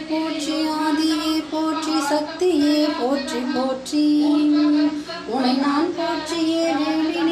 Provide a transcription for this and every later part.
போற்றி ஆதியே போற்றி சக்தியே போற்றி போற்றி. உனை நான் போற்றியே வேண்டினேன்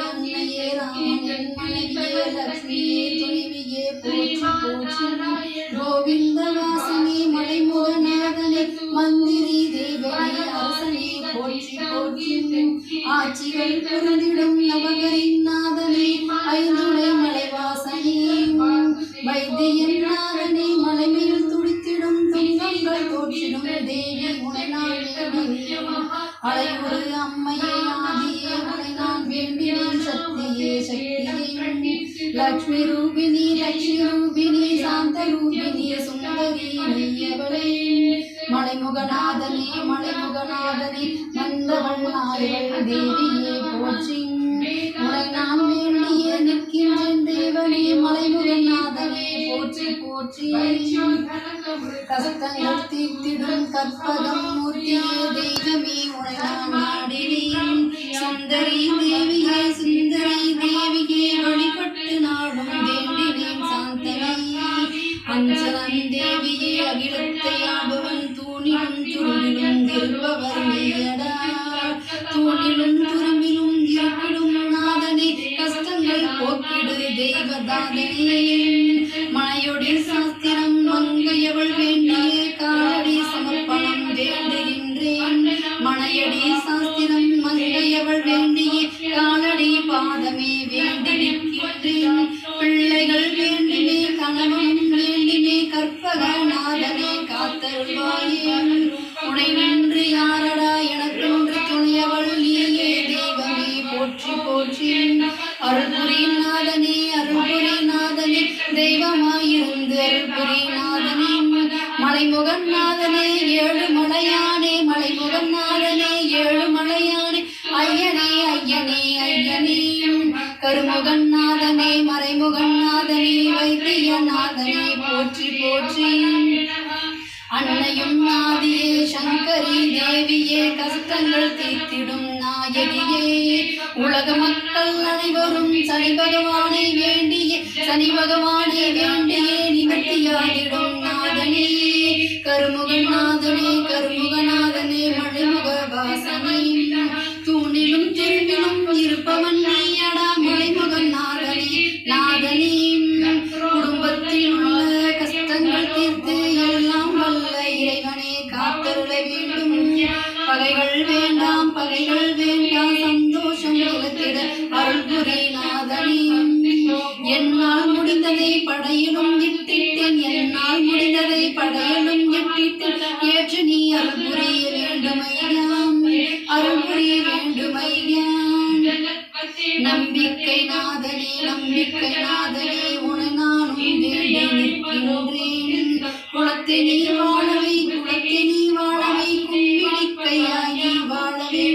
அன்னையே ராமனின் மனைவியே லட்சுமியே துணிவியே போற்றி போற்றி. கோவிந்த வாசனே மலைமுகநாதனே மந்திரி தேவனே அரசனே போற்றி போற்றி. ஆட்சிகள் புரிந்திடும் நவகரின் நாதனே ஐந்துடை மலைவாசனே. வைத்தியன் நாதனே மலைமேல் துடித்திடும் துன்பங்கள் தோற்றிடும் தேவி உனை நான். லக்ஷ்மி ரூபிணி லக்ஷ்மி ரூபிணி சாந்த ரூபிணி சுந்தரி நீயவளே மலைமுகநாதனே மலைமுகநாதனே நந்தவண்ணாயே தேவியே போற்றி உனை நான் வேண்டிய நிற்கின்றேன் தேவனே மலைமுகநாதனே போற்றி போற்றி. கஷ்டங்கள் தீர்த்திடும் கற்பகம் மூர்த்தியே தெய்வமே உனை நான் நாடினேன். சுந்தரி தேவியே சுந்தரி தேவியே Amen. மறைமுகன் நாதனே வைத்திய போற்றி போற்றி. அன்னையும் ஆதியே சங்கரி தேவியே கஷ்டங்கள் தீர்த்திடும் நாயகியே. உலக மக்கள் அனைவரும் சனி பகவானை வேண்டியே சனி பகவானை வேண்டியே நிவர்த்தியாகிடும் நாதனே. கருமுகநாதனே நிற்கின்றேன் குளத்தை நீ வாழவை குளத்தை நீ வாழவை கும்பிடிக்கையாகி வாழவே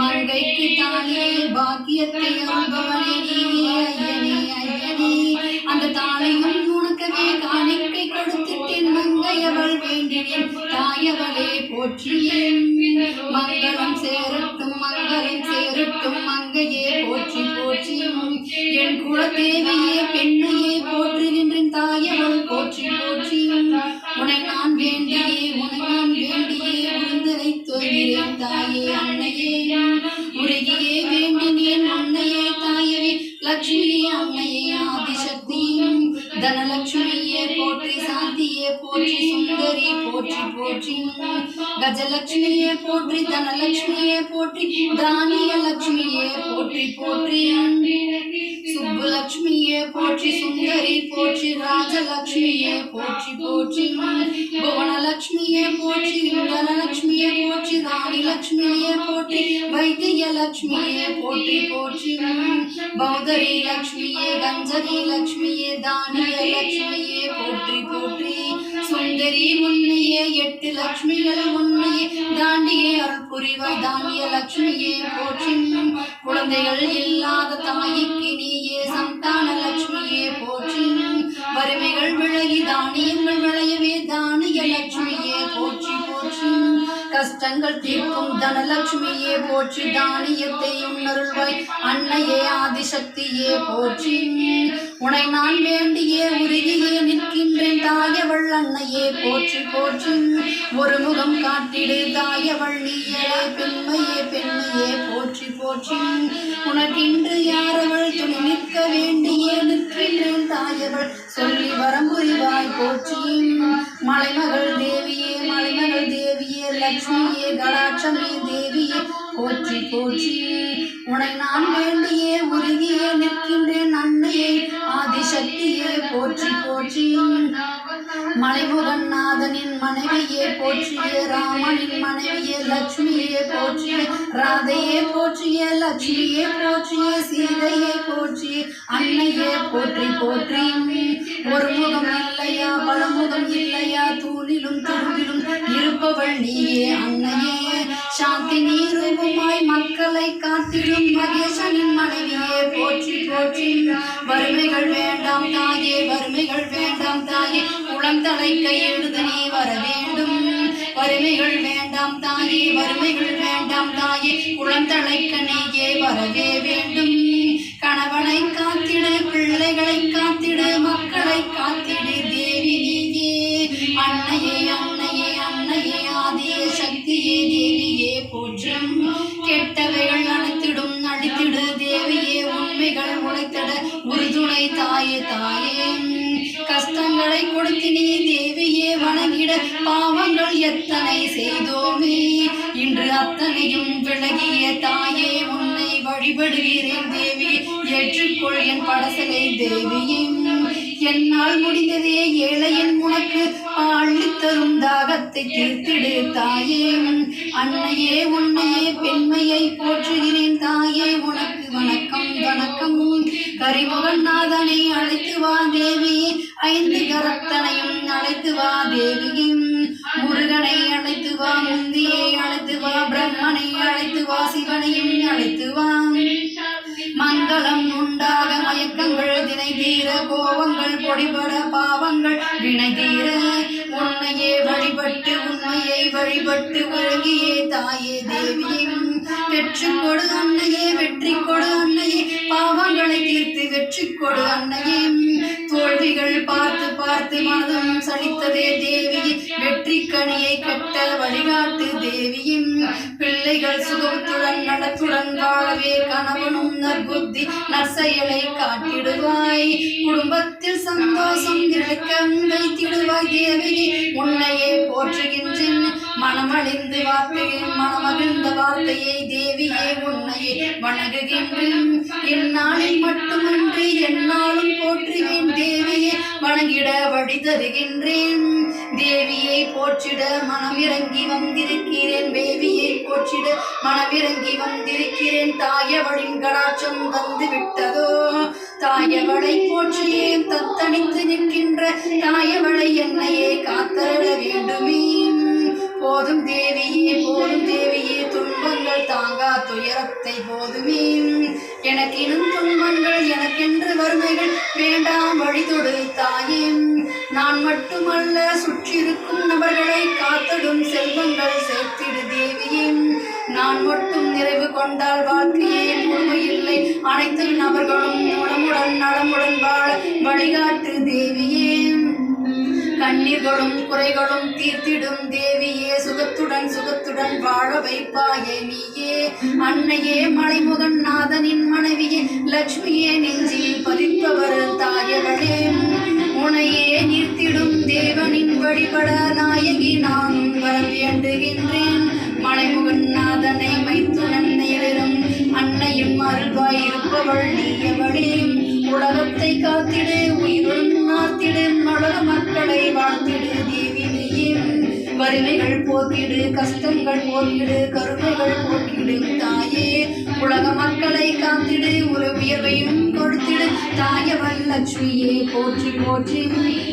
மங்கைக்கு தானே பாக்கியத்தை அனுபவனே ஐயனே ஐயனே அந்த தாளையும் உனக்கவே காணிக்கை கொடுத்துட்டேன் மங்கையவள் வேண்டினேன் தாயவளே போற்றியேன் மங்களம் சேரட்டும் மங்களம் சேரட்டும் மங்கையே போற்றி போற்றி என் குலதேவியே लक्ष्मी अम्मये आदिशक्तिम धनलक्ष्मीये पोत्री सांतिये पोचि सुंदरी पोचि पोचि गजलक्ष्मीये पोत्री धनलक्ष्मीये पोत्री दानीय लक्ष्मीये पोत्री पोत्री सुब्बलक्ष्मीये पोचि सुंदरी पोचि राजलक्ष्मीये पोचि पोचि भुवनलक्ष्मीये पोचि धनलक्ष्मीये ராணி லட்சுமியே போற்றி வைத்திய லட்சுமியே போற்றி போற்றி. பௌதரி லட்சுமியே கஞ்சரி லட்சுமியே தானிய லட்சுமியே போற்றி போற்றி. சுந்தரி முன்னையே எட்டு லட்சுமிகள் உன்னையே தாண்டியே அருள் புரிவாய் தானிய லட்சுமியே போற்றி. குழந்தைகள் இல்லாத தாய்க்கு நீயே சந்தான லட்சுமியே போற்றி. வறுமைகள் விலகி தானியங்கள் விளையவே தானிய கஷ்டங்கள் தீர்க்கும் தனலட்சுமியே போற்றி தானியத்தை உணருள்வாய் அன்னையே ஆதிசக்தியே போற்றி. உனை நான் வேண்டியே உருகியே நிற்கின்றேன் தாயவள் அன்னையே போற்றி போற்றி. ஒரு முகம் காட்டிடு தாயவள் நீயே பெண்மையே பெண்மையே போற்றி போற்றி. உனக்கின்று யாரவள் துணி நிற்க வேண்டியே நிற்கின்றேன் தாயவள். சொல்லி வரம்புரிவாய் போற்றி. மலைமகள் தேவியே லட்சுமியே கடாட்சமே தேவியே போற்றி போற்றி. உனை நான் வேண்டியே உருகியே நிற்கின்றேன் அன்னையே. ஆதிசக்தியே போற்றி போற்றி. மலைமுகநாதனின் மனைவியே போற்றிய ராமனின் மனைவியே லட்சுமியே போற்றிய ராதையே போற்றிய லட்சுமியே போற்றிய சீதையே போற்றி அன்னையே போற்றி போற்றி. ஒரு முகம் இல்லையா பலமுகம் இல்லையா தூணிலும் துருவிலும் இருப்பவள் நீயே அன்னையே. சாந்தி நீரூபமாய் மக்களை காத்திடும் மகேசனின் மனைவியே போற்றி போற்றி. வறுமைகள் வேண்டாம் தாயே வறுமைகள் வேண்டாம் வேண்டாம் தாயே குளம் தலைக்க எழுது நீ வர வேண்டும். வறுமைகள் வேண்டாம் தாயே வறுமைகள் வேண்டாம் தாயே குளம் தலைக்க நீயே வரவே வேண்டும். கணவனை காத்திடு பிள்ளைகளை காத்திடு மக்களை காத்திடு தேவி நீயே. அன்னையே அன்னையே அன்னையே ஆதிய சக்தியே தேவியே போற்றும். கெட்டவைகள் அனைத்திடும் அடித்திடு தேவியே. உண்மைகள் உழைத்திட உறுதுணை தாயே தாயே. கஷ்டங்களை கொடுத்தினே தேவியே வணங்கிட பாவங்கள் எத்தனை செய்தோமே. இன்று அத்தனையும் விலகிய தாயே உன்னை வழிபடுகிறேன் தேவி. ஏற்றுக்கொள் என் படசலை தேவியின் என்னால் முடிந்ததே ஏழையன் உனக்கு ஆழித் தரும் தாகத்தை தீர்த்திடு தாயே. அன்னையே உன்னையே பெண்மையை போற்றுகிறேன் தாயே. உனக்கு வணக்கம் வணக்கம். கரிமுகன் நாதனை அழைத்து வா தேவி ஐந்து கரத்தனையும் அழைத்து வா தேவியும் கோபங்கள் பாவங்கள் வினை தீர உன்னையே வழிபட்டு உண்மையை வழிபட்டு வழங்கியே தாயே தேவியும் வெற்றி கொடு அன்னையே வெற்றி கொடு அன்னையே பாவங்களை தீர்த்து வெற்றி கொடு அன்னையே. தோல்விகள் பார்த்து பார்த்து மனதும் சலித்ததே தேவி. வெற்றி கனியை கட்ட வழிகாட்டு தேவியும் பிள்ளைகள் சுகத்துடன் நடத்துடன் வாழவே கணவனும் நற்புத்தி நற்செயலை காட்டிடுவாய். குடும்பத்தில் சந்தோஷம் இழக்க வைத்திடுவாய் தேவி. உன்னையே போற்றுகின்றேன். மனமழிந்து வார்த்தையின் மனமகிழ்ந்த வார்த்தையை தேவியே உன்னையே வணங்குகின்றேன். என்னாலில் மட்டுமன்றி என்னாலும் போற்றுவேன். தேவியே வணங்கிட வழி தருகின்றேன். தேவியை போற்றிட மனம் இறங்கி வந்திருக்கிறேன். தேவியை போற்றிட மனமிறங்கி வந்திருக்கிறேன். தாயவளின் கடாட்சம் வந்து விட்டதோ தாயவளை போற்றியே தத்தனித்து நிற்கின்ற? தாயவளை என்னையே காத்தருட வேண்டுமே. போதும் தேவியே போதும் தேவியே துன்பங்கள் தாங்கா துயரத்தை போதுமே. எனக்கினும் துன்பங்கள் எனக்கென்று வறுமைகள் வேண்டாம் வழிதொடு தாயே நான் மட்டுமல்ல சுற்றிருக்கும் நபர்களை காத்திடும் செல்வங்கள் சேர்த்திடு தேவியே. நான் மட்டும் நிறைவு கொண்டால் வாழ்க்கையே முழுமையில்லை அனைத்து நபர்களும் நலமுடன் நலமுடன் வாழ வழிகாட்டு தேவியே. கண்ணீர்களும் குறைகளும் தீர்த்திடும் தேவியே சுகத்துடன் சுகத்துடன் வாழ வைப்பாயே நீயே. அன்னையே மலைமுகன் நாதனின் மனைவியே லக்ஷ்மியே நெஞ்சில் பதிப்பவர் தாயவளே உனையே நீர்த்திடும் தேவனின் வழிபட நாயகி நான் வரவேண்டுகின்றேன் வேண்டுகின்றேன் மலைமுகன் நாதனை மைத்துனன் நேரும் அன்னையும் அருள்வாய் இருப்பவள் நீயவளே உலகத்தை காத்திடு உயிர் வாழ மக்களை வாழ்த்திடு தேவினியின் வறுமைகள் போக்கிடு கஷ்டங்கள் போக்கிடு கருமைகள் போக்கிடு தாயே. உலக மக்களை காத்திடு உறவியவையும் கொடுத்திடு. தாயவள் லட்சுமியே போற்றி போற்றி.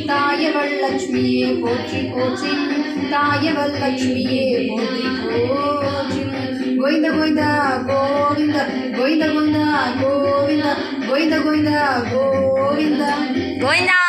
தாயவள் லட்சுமியே போற்றி போற்றி. தாயவள் லட்சுமியே போற்றி போற்றி. கோவிந்த கோவிந்தா கோவிந்த. கோவிந்த கோவிந்தா கோவிந்தா. கோவிந்த கோவிந்தா கோவிந்தா. கோவிந்தா.